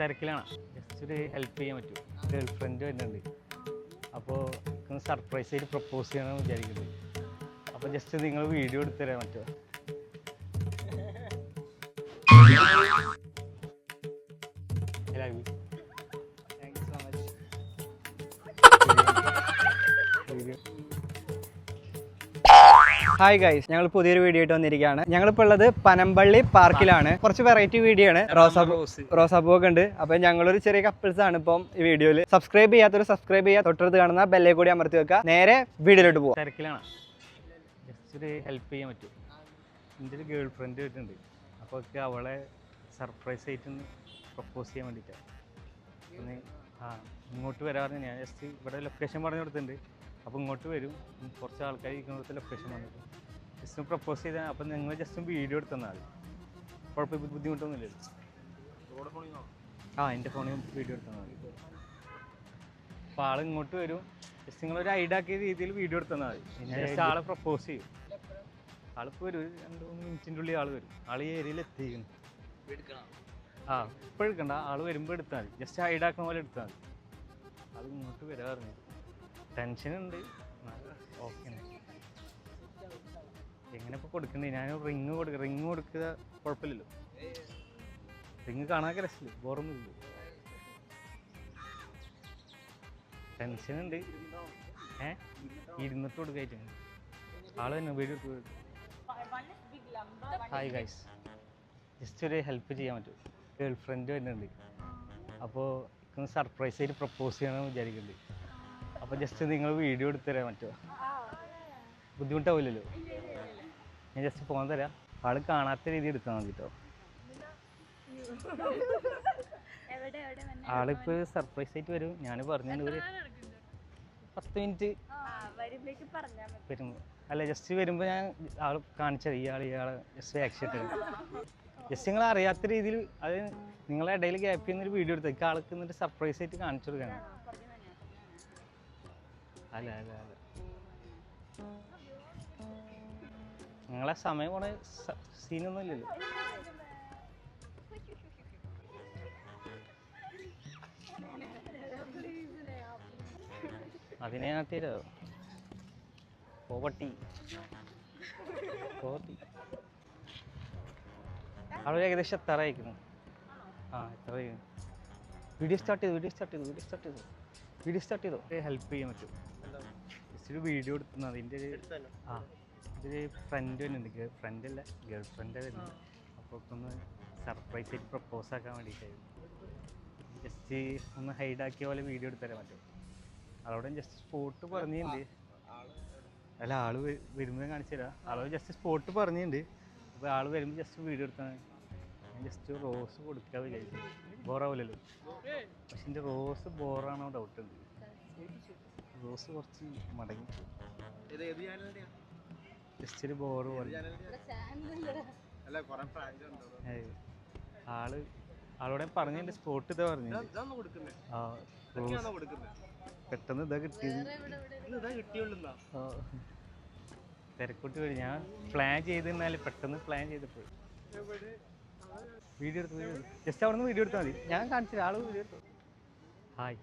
തിരക്കിലാണ്. ജസ്റ്റ് ഒരു ഹെൽപ്പ് ചെയ്യാൻ പറ്റും. ഗേൾ ഫ്രണ്ട് വരുന്നുണ്ട്. അപ്പോൾ സർപ്രൈസ് ആയിട്ട് പ്രപ്പോസ് ചെയ്യണമെന്ന് വിചാരിക്കുന്നത് അപ്പോൾ ജസ്റ്റ് നിങ്ങൾ വീഡിയോ എടുത്തു തരാൻ പറ്റുമോ? ഹായ് ഗൈസ് ഞങ്ങൾ പുതിയൊരു വീഡിയോ ആയിട്ട് വന്നിരിക്കുകയാണ്. ഞങ്ങളിപ്പോൾ ഉള്ളത് പനമ്പള്ളി പാർക്കിലാണ്. കുറച്ച് വെറൈറ്റി വീഡിയോ ആണ്. റോസാപ്പൂ റോസ്. റോസാപ്പൂ ഒക്കെ ഉണ്ട്. അപ്പൊ ഞങ്ങളൊരു ചെറിയ കപ്പിൾസ് ആണ് ഇപ്പം ഈ വീഡിയോയിൽ സബ്സ്ക്രൈബ് ചെയ്യാത്തൊരു സബ്സ്ക്രൈബ് ചെയ്യാ. തൊട്ടടുത്ത് കാണുന്ന ബെല്ലേ കൂടി അമർത്തി വെക്കുക. നേരെ വീഡിയോയിലോട്ട് പോവാം. തിരക്കിലാണ്. ജസ്റ്റ് ഹെൽപ്പ് ചെയ്യാൻ പറ്റും. എന്റെ ഒരു ഗേൾ ഫ്രണ്ട് വീട്ടുണ്ട് അപ്പോൾ അവളെ സർപ്രൈസ് ആയിട്ടൊന്ന് പ്രപ്പോസ് ചെയ്യാൻ വേണ്ടിയിട്ടാണ്. ആ ഇങ്ങോട്ട് വരാറുണ്ട് ഞാൻ ജസ്റ്റ് ഇവിടെ ലൊക്കേഷൻ പറഞ്ഞു കൊടുത്തിട്ടുണ്ട്. അപ്പോൾ ഇങ്ങോട്ട് വരും. കുറച്ച് ആൾക്കാർ ഇരിക്കുന്നിടത്ത് ലൊക്കേഷൻ വന്നിട്ട്. ജസ്റ്റ് പ്രപ്പോസ് ചെയ്താൽ അപ്പം നിങ്ങൾ ജസ്റ്റ് വീഡിയോ എടുത്ത് തന്നാൽ മതി. കുഴപ്പമില്ല ബുദ്ധിമുട്ടൊന്നുമില്ലല്ലോ. ആ എന്റെ ഫോണിൽ വീഡിയോ എടുത്താൽ മതി. അപ്പോൾ ആൾ ഇങ്ങോട്ട് വരും. ജസ്റ്റ് നിങ്ങളൊരു ഐഡിയ ആക്കിയ രീതിയിൽ വീഡിയോ എടുത്താൽ മതി. ജസ്റ്റ് ആളെ പ്രപ്പോസ് ചെയ്യും. ആളിപ്പോൾ വരും ഒരു രണ്ട് മൂന്ന് മിനിറ്റിന്റെ ഉള്ളിൽ ആൾ വരും. ആൾ ഈ ഏരിയയിൽ എത്തിക്കുന്നു ആ ഇപ്പോൾ എടുക്കണ്ട. ആൾ വരുമ്പോൾ എടുത്താൽ മതി. ജസ്റ്റ് ഐഡിയ ആക്കുന്ന പോലെ എടുത്താൽ മതി. അത് ഇങ്ങോട്ട് വരാറുണ്ട് ടെൻഷൻ ഉണ്ട് ഓക്കെ എങ്ങനെ ഇപ്പോൾ കൊടുക്കണ്ടേ? ഞാൻ റിങ് കൊടുക്കുക റിങ് കൊടുക്കുക കുഴപ്പമില്ലല്ലോ. റിങ് കാണാൻ രസമില്ല? ടെൻഷൻ ഉണ്ട് ഏ? ഇരുന്നിട്ട് കൊടുക്കായിട്ട് ആൾ തന്നെ എടുത്ത് ഹായ് ഗൈസ് ജസ്റ്റ് ഒരു ഹെൽപ്പ് ചെയ്യാൻ പറ്റും. ഗേൾ ഫ്രണ്ട് വരുന്നുണ്ട് അപ്പോൾ സർപ്രൈസ് ആയിട്ട് പ്രപ്പോസ് ചെയ്യണമെന്ന് വിചാരിക്കുന്നുണ്ട്. അപ്പോൾ ജസ്റ്റ് നിങ്ങൾ വീഡിയോ എടുത്തു തരാൻ പറ്റുമോ ബുദ്ധിമുട്ടാവില്ലല്ലോ ഞാൻ ജസ്റ്റ് ഫോൺ തരാം. ആൾ കാണാത്ത രീതി എടുത്താൽ മതി കേട്ടോ? ആളിപ്പോൾ സർപ്രൈസ് ആയിട്ട് വരും. ഞാൻ പറഞ്ഞു ഒരു പത്ത് മിനിറ്റ് ആ, വരുമ്പേക്ക് പറഞ്ഞാ വരും അല്ല ജസ്റ്റ് വരുമ്പോൾ ഞാൻ ആൾ കാണിച്ചത്. ഇയാൾ ഇയാളെ ജസ്റ്റ് ആക്ഷൻ ഇട്ടത് ജസ്റ്റ് നിങ്ങൾ അറിയാത്ത രീതിയിൽ അത് നിങ്ങളെ ഇടയിൽ ഗ്യാപ്പ് ചെയ്യുന്ന ഒരു വീഡിയോ എടുത്ത് ആൾക്ക് എന്നിട്ട് സർപ്രൈസ് ആയിട്ട് കാണിച്ചു കൊടുക്കണം അല്ല അല്ല അല്ല. നിങ്ങളെ സമയം പോണ സീനൊന്നും ഇല്ലല്ലോ അതിനെ പോവട്ടി പോവട്ടി അവിടെ ഏകദേശം എത്താറായിരിക്കുന്നു ആ എത്ര വീഡിയോ സ്റ്റാർട്ട് ചെയ്തു വീഡിയോ സ്റ്റാർട്ട് ചെയ്തു വീഡിയോ സ്റ്റാർട്ട് ചെയ്തു? വീഡിയോ സ്റ്റാർട്ട് ചെയ്തു? ഹെൽപ്പ് ചെയ്യാൻ പറ്റും. ഒരു വീഡിയോ എടുത്തുന്നത് അതിന്റെ ഒരു ആ ഇതൊരു ഫ്രണ്ട് വരുന്നുണ്ട്. ഫ്രണ്ട് അല്ല ഗേൾ ഫ്രണ്ട് വരുന്നുണ്ട്. അപ്പോൾ ഒന്ന് സർപ്രൈസ് ആയിട്ട് പ്രപ്പോസ് ആക്കാൻ വേണ്ടിയിട്ടായിരുന്നു. ജസ്റ്റ് ഒന്ന് ഹൈഡ് ആക്കിയ പോലെ വീഡിയോ എടുത്തരാൻ പറ്റും അതോടെ ജസ്റ്റ് സ്പോട്ട് പറഞ്ഞിട്ടുണ്ട്. അല്ല ആൾ വ- വരുമ്പോൾ കാണിച്ചു തരാം. ആളോട് ജസ്റ്റ് സ്പോട്ട് പറഞ്ഞിട്ടുണ്ട്. അപ്പോൾ ആൾ വരുമ്പോൾ ജസ്റ്റ് വീഡിയോ എടുത്താണ്. ഞാൻ ജസ്റ്റ് റോസ് കൊടുക്കാൻ വിചാരിച്ചു. ബോറാവില്ലല്ലോ പക്ഷെ എന്റെ റോസ് ബോറാണോ ഡൗട്ട് റോസ് കുറച്ച് മടങ്ങി ജസ്റ്റ് ഒരു ബോറ് പോലെ. ആൾ ആളോടെ പറഞ്ഞ സ്പോട്ട് ഇതാ പറഞ്ഞു ആ പെട്ടെന്ന് ഇതാ കിട്ടിയത്. ആ. തിരക്കൂട്ടി വരും. ഞാൻ പ്ലാൻ ചെയ്തിരുന്നാൽ പെട്ടെന്ന് പ്ലാൻ ചെയ്തപ്പോൾ വീഡിയോ എടുത്തു ജസ്റ്റ് അവിടെ നിന്ന് വീഡിയോ എടുത്താൽ മതി. ഞാൻ കാണിച്ചില്ല ആൾ വീഡിയോ എടുത്തു? ഹായ്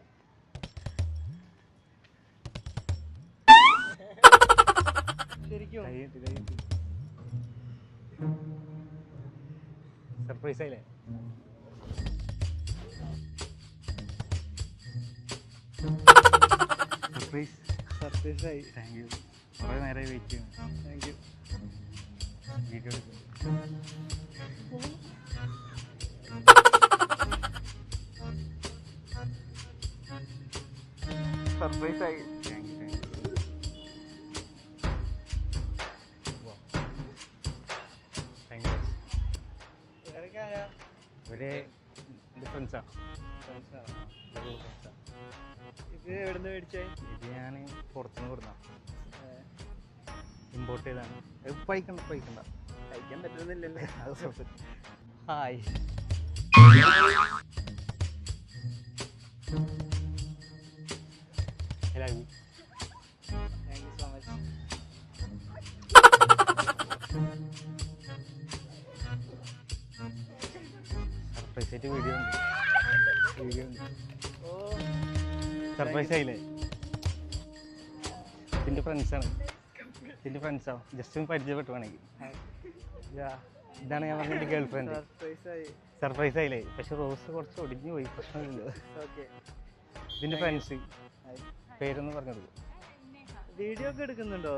കൈയിട്ട് സർപ്രൈസ് ആയില്ലേ? സർപ്രൈസ് സർപ്രൈസ് ആയി. താങ്ക് യു കുറേ നേരമായി വെയിറ്റ് ചെയ്യുന്നു. താങ്ക് യു വീഡിയോ എന്റെ ഫ്രണ്ട്സാ ഇത് എവിടുന്ന് മേടിച്ചേ? ഇത് ഞാൻ പുറത്തുനിന്ന് കൊടുന്ന ഇമ്പോർട്ട് ചെയ്താണ് പഴിക്കണ്ട പഴിക്കണ്ട. കഴിക്കാൻ പറ്റുന്നില്ലല്ലേ. അത്. ഹായ്. ഹലോ. സർപ്രൈസ് വീഡിയോ ഉണ്ട്. വീഡിയോ സർപ്രൈസ് ആയില്ലേ? ഇതിന്റെ ഫ്രണ്ട്സാണ് ഇതിന്റെ ഫ്രണ്ട്സാണ് ജസ്റ്റ് ഒന്ന് പരിചയപ്പെട്ടു വേണമെങ്കിൽ. ഇതാണ് ഞാൻ പറഞ്ഞ ഗേൾ ഫ്രണ്ട് സർപ്രൈസ് ആയില്ലേ? പക്ഷെ റോസ് കുറച്ച് ഒടിഞ്ഞു പോയി. പ്രശ്നമില്ല. ഇതിന്റെ ഫ്രണ്ട്സ് പേരൊന്ന് പറഞ്ഞത് വീഡിയോ ഒക്കെ എടുക്കുന്നുണ്ടോ?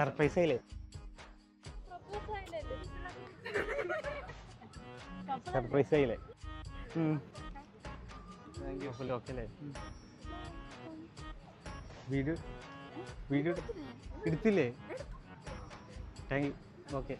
സർപ്രൈസ് ആയില്ലേ? സർപ്രൈസ് ആയില്ലേ വീട് വീട് വീഡിയോ വീഡിയോ എടുത്തില്ലേ? താങ്ക് യു ഓക്കെ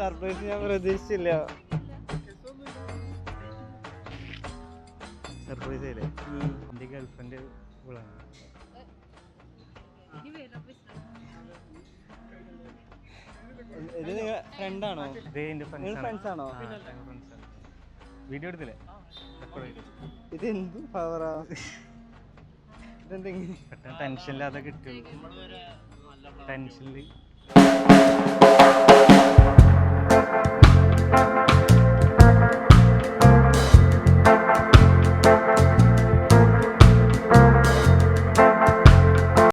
സർപ്രൈസ് ഞാൻ പ്രതീക്ഷിച്ചില്ല. സർപ്രൈസ് ആയില്ലേ എന്റെ ഗേൾഫ്രണ്ട് ഇവളാണ്. ഇത് നിങ്ങൾ ഫ്രണ്ടാണോ നിങ്ങൾ friends ആണോ? ഫ്രണ്ട്സാണ് വീഡിയോ എടുത്തില്ലേ? ഇത് എന്ത് പവറാ ഇതെന്തെങ്കിലും? ടെൻഷനില്ലാതെ കിട്ടുള്ളൂ. ടെൻഷനിൽ